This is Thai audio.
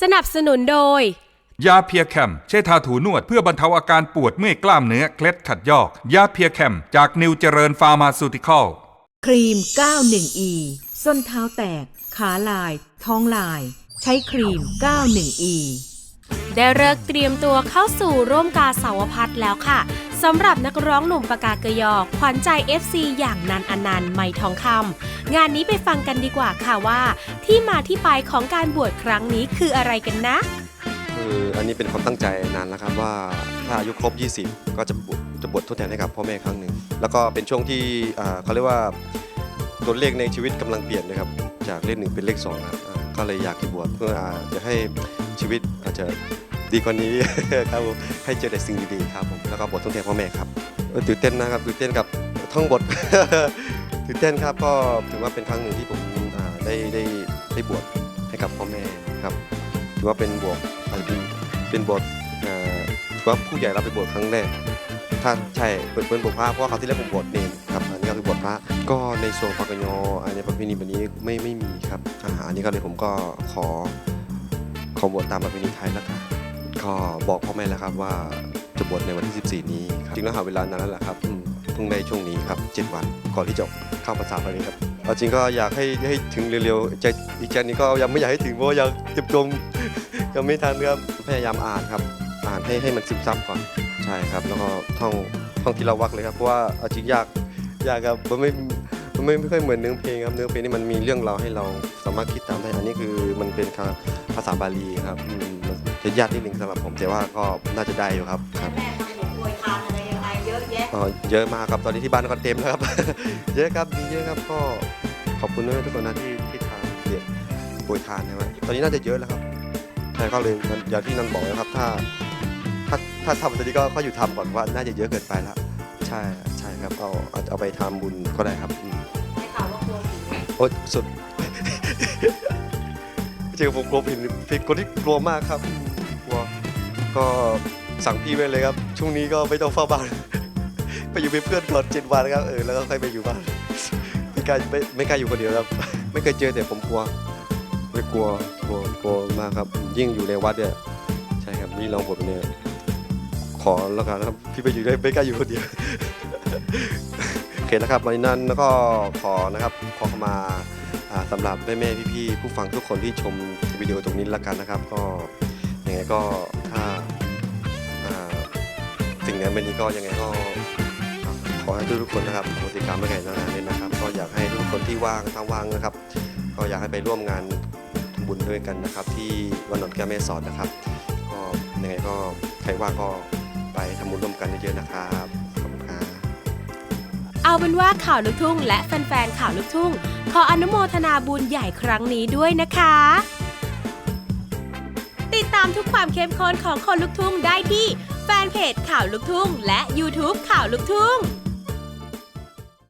สนับสนุนโดย ยาเพียแคมใช้ทาถูนวดเพื่อบรรเทาอาการปวดเมื่อยกล้ามเนื้อเคล็ดขัดยอก ยาเพียแคมจากนิวเจริญฟาร์มาซูติคอล ครีม 91E ส้นเท้าแตก ขาลาย ท้องลาย ใช้ครีม 91E ได้เลิกเตรียมตัวเข้าสู่ร่วมกาสาวพัฒแล้วค่ะสำหรับนักร้องหนุ่มปากากยอขวัญใจ FC อย่างนันอนันต์ไม่ทองคำงานนี้ไปฟังกันดีกว่าค่ะว่า ที่มาที่ไปของการบวชครั้งนี้คืออะไรกันนะคืออันนี้เป็นความตั้งใจนานแล้วครับว่าถ้าอายุครบ 20 ก็จะบวชจะบวชทดแทนให้กับพ่อแม่ครั้งหนึ่งแล้วก็เป็นช่วงที่เขาเรียกว่าตัวเลขในชีวิตกำลังเปลี่ยนนะครับจากเลขหนึ่งเป็นเลขสองครับก็เลยอยากจะบวชเพื่ออาจะให้ชีวิตอาจจะ ดีกว่านี้ ครับผมให้เจอแต่สิ่งดีๆครับผมแล้วก็บวชทดแทนพ่อแม่ครับตื่นเต้นนะครับตื่นเต้นกับท่องบท ตื่นเต้นครับก็ถือว่าเป็นครั้งหนึ่งที่ผมได้ได้ได้บวชให้กับพ่อแม่ครับ ถือว่าเป็นบวกอาจจะเป็นเป็นบทเอ่อถือว่าผู้ใหญ่รับไปบวชครั้งแรกถ้าใช่เป็นเป็นบทพระเพราะว่าเขาที่แรกผมบวชเนรครับอันนี้ก็คือบทพระก็ในโซนปากกยออันในประเพณีแบบนี้ไม่ไม่มีครับอาอันนี้ก็เลยผมก็ขอขอบวชตามประเพณีไทยแล้วกัน ก็บอกพ่อแม่แล้วครับว่าจะบวชในวันที่ 14 นี้ครับจริงแล้วหาเวลานานแล้วแหละครับอืมเพิ่งได้ช่วงนี้ครับ 7 วันก่อนที่จะเข้าภาษาพอดีครับเอาจริงก็อยากให้ให้ถึงเร็วๆใจอีกใจนี้ก็ยังไม่อยากให้ถึงเพราะว่ายังเจ็บจมยังไม่ทันครับพยายามอ่านครับ อ่านให้ให้มันซึมซับก่อนใช่ครับ แล้วก็ท่องท่องทีละวักเลยครับเพราะว่าเอาจริงยากยากครับมันไม่มัน ไม่ไม่ค่อยเหมือนเนื้อเพลงครับเนื้อเพลงนี่มันมีเรื่องราวให้เราสามารถคิดตามได้อันนี้คือมันเป็นภาษาบาลีครับอืมมันจะยากนิดนึงสำหรับผมแต่ว่าก็น่าจะได้อยู่ครับครับแม่เห็นอวยทานอะไรยังไงเยอะแยะอ๋อเยอะมากครับตอนนี้ที่บ้านก็เต็มแล้วครับ เยอะครับมีเยอะครับก็ขอบคุณด้วยทุกคนนะที่ที่ทานเด็ดป่วยทานใช่ไหมตอนนี้น่าจะเยอะแล้วครับใช่ก็เลยอย่างที่นันบอกนะครับถ้าถ้าถ้าทำตอนนี้ก็ก็อยู่ทำก่อนว่าน่าจะเยอะเกินไปแล้วใช่ใช่ครับเอาเอาเอาไปทำบุญก็ได้ครับ โอ๊ยสุดเจอผมกลัวผิดผิดคนที่กลัวมากครับกลัวก็สั่งพี่ไว้เลยครับ ช่วงนี้ก็ไม่ต้องเฝ้าบ้าน ไปอยู่เป็นเพื่อนก่อนเจ็ดวันครับเออแล้วก็ค่อยไปอยู่บ้านไม่กล้าไม่ไม่กล้าอยู่คนเดียวครับ ไม่เคยเจอแต่ผมกลัวไม่กลัวกลัวกลัวมากครับ ยิ่งอยู่ในวัดเนี่ยใช่ครับนี่ลองผมเนี่ยขอแล้วกันครับพี่ไปอยู่ได้ไม่กล้าอยู่คนเดียว อเคนะครับวันนั้นก็ขอนะครับขอขมาอ่าสำหรับแม่แม่ๆพี่ๆผู้ฟังทุกคนที่ชมวิดีโอตรงนี้ละกันนะครับ ก็ยังไงก็ถ้าสิ่งนั้นเป็นนี้ก็ยังไงก็ขอให้ทุกๆคนนะครับโมสิกรรมไม่ไก่นานๆเลยนะครับ ก็อยากให้ทุกคนที่ว่างถ้าว่างนะครับ ก็อยากให้ไปร่วมงานบุญด้วยกันนะครับ ที่วันนนท์แก้วแม่สอดนะครับ ก็ยังไงก็ใครว่างก็ไปทำบุญร่วมกันเยอะๆนะครับ เอาเป็นว่าข่าวลูกทุ่ง และแฟนๆข่าวลูกทุ่ง ขออนุโมทนาบุญใหญ่ครั้งนี้ด้วยนะคะ ติดตามทุกความเข้มข้นของคนลูกทุ่งได้ที่แฟนเพจข่าวลูกทุ่ง และ YouTube ข่าวลูกทุ่ง